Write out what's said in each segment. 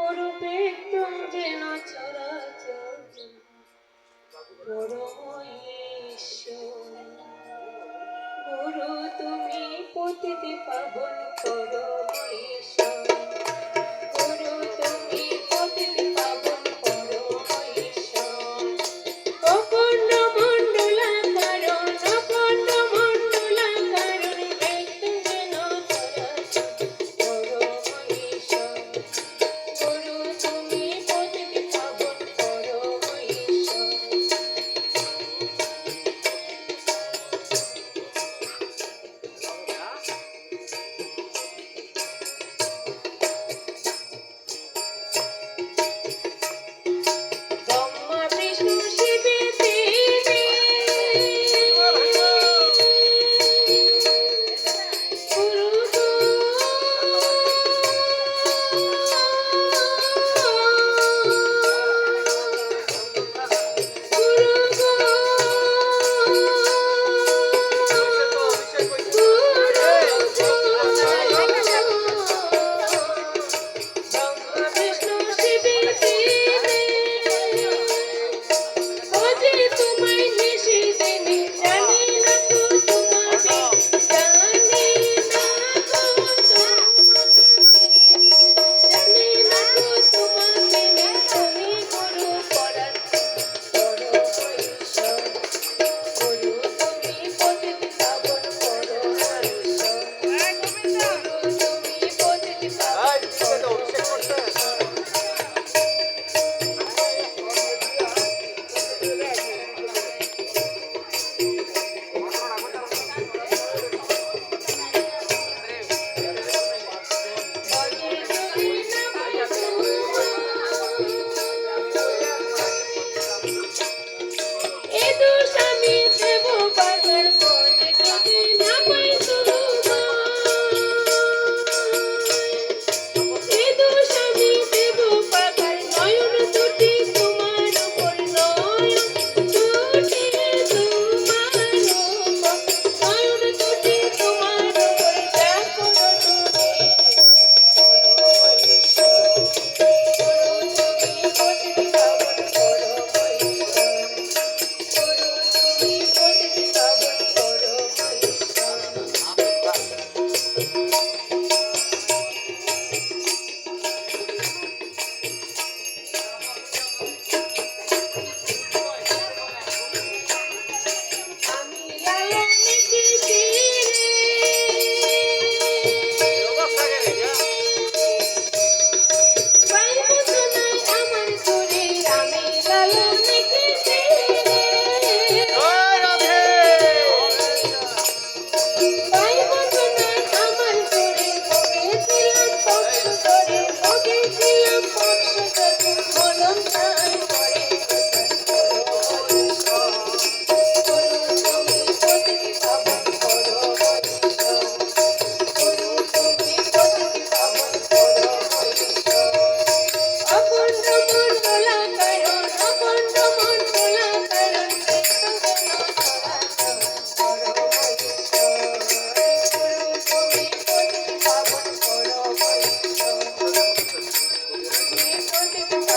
অরূপে একদম যেন চরাচর। পরম ঈশ্বর গুরু তুমি পতিতে পাবন ঈশ্বর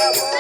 Bravo.